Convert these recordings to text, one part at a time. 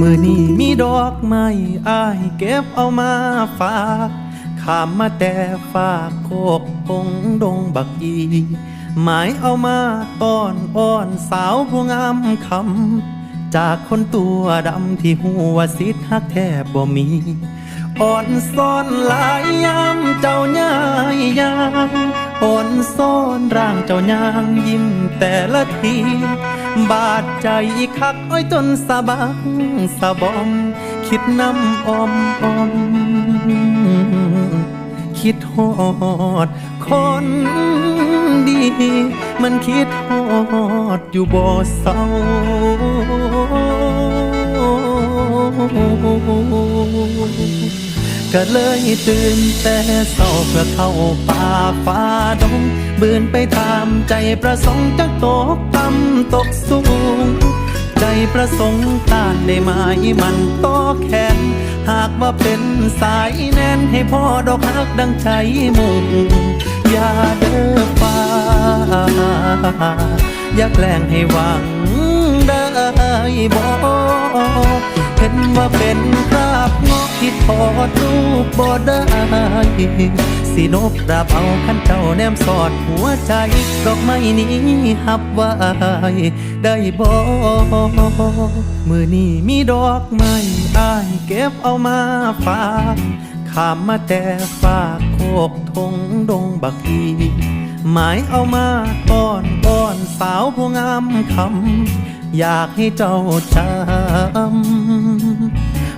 มือนี้มีดอกไม้อายเก็บเอามาฝากขามมาแต่ฝากโคกพงดงบักอีหมายเอามาต้อนอ้อนสาวผู้งามคำจากคนตัวดำที่หัวสิทธักแทบบ่มีอ่อนซ่อนหลายยามเจ้าย่ายยางอ่อนซ่อนร่างเจ้ายางยิ้มแต่ละที บาดใจคักอ้อยจนสะบักสะบอม คิดน้ำอมอม คิดฮอดคนดี มันคิดฮอดอยู่บ่เศร้า ก็เลยตื่นแต่เศร้าเพื่อเข้าป่าฟ้าดงบืนไปตามใจประสงค์จักตกต่ำตกสูง ใจประสงค์ต้านได้ไหมมันโตแขนหากว่าเป็นสายแน่นให้พ่อดอกฮักดังใจมุ่งอย่าเด้อฟ้า อย่าแกล้งให้หวังได้บ่เห็นว่าเป็นคราบ ดรูปบ่ได้สินบดาบเอาขันเจ้าแนมสอดหัวใจดอกไม้นี้หับไว้ได้บ่มือนี้มีดอกไม้อายเก็บเอามาฝากขามมาแต่ฝากโคกทงดงบักอีหมายเอามาอ้อนอ้อนสาวผู้งามคำอยากให้เจ้าจำ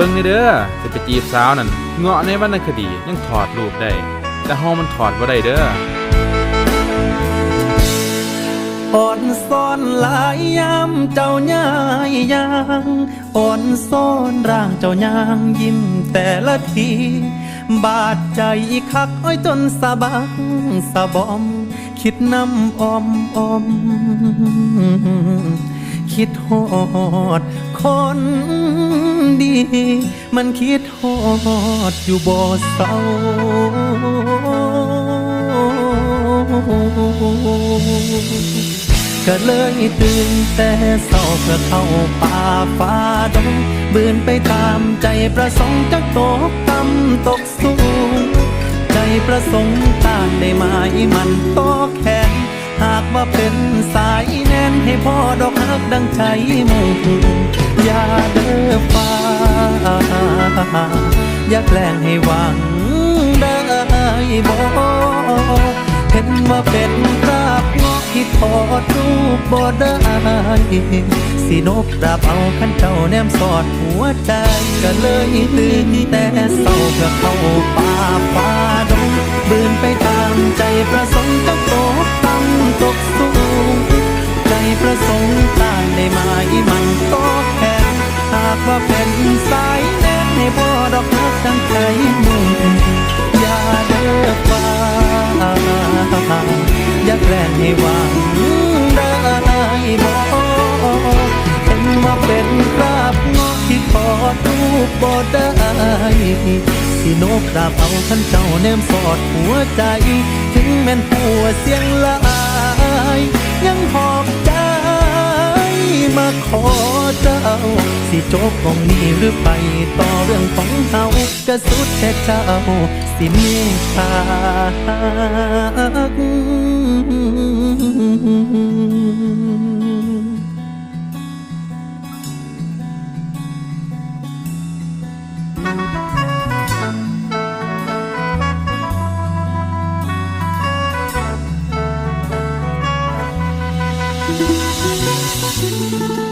เบิ่งนี่เด้อจะไปจีบสาวนั่นเงาะในวรรณคดียังถอดรูปได้ แต่เฮามันถอดบ่ได้เด้ออ่อนซ่อนหลายยามเจ้าย่ายยางอ่อนซ่อนร่างเจ้ายางยิ้มแต่ละที บาดใจคักอ้อยจนสะบักสะบอม คิดน้ำอมอม คิดฮอด คนดี มันคิดฮอดอยู่บ่เศร้าก็เลยตื่นแต่เศร้าเพื่อเข้าป่าฟ้าดงบืนไปตามใจประสงค์จักตกต่ำตกสูง ใจประสงค์ต้านได้ไหมมันโตแขนหากว่าเป็นสาย น่นให้พ่อดอกฮักดังใจมุ่งอย่าเด้อฟ้า อย่าแกล้งให้หวังได้บ่เห็นว่าเป็นคราบงอกที่ถอดรูปบ่ได้สินบดาบเอาขันเจ้าแนมสอดหัวใจก็เลยตื่นแต่เศร้าเพื่อเข้าป่าฟ้าดงบืนไปตามใจประสงค์จะตกต่ำต เป็นสายแน่นให้พ่อดอกฮักตั้งใจมุ่งอย่าเลิกฟ้าอย่าแกล้งให้หวังได้บ่เห็นว่าเป็นคราบงอกที่ถอดรูปบ่ได้สินบดาบเอาขันเจ้าแนมสอดหัวใจ ถึงแม่นหัวเสียงหลาย ยังหอบใจมาขอ สิจบของนี้หรือไปต่อเรื่องของเฮากระสุดแต่เจ้าสิเมตตา「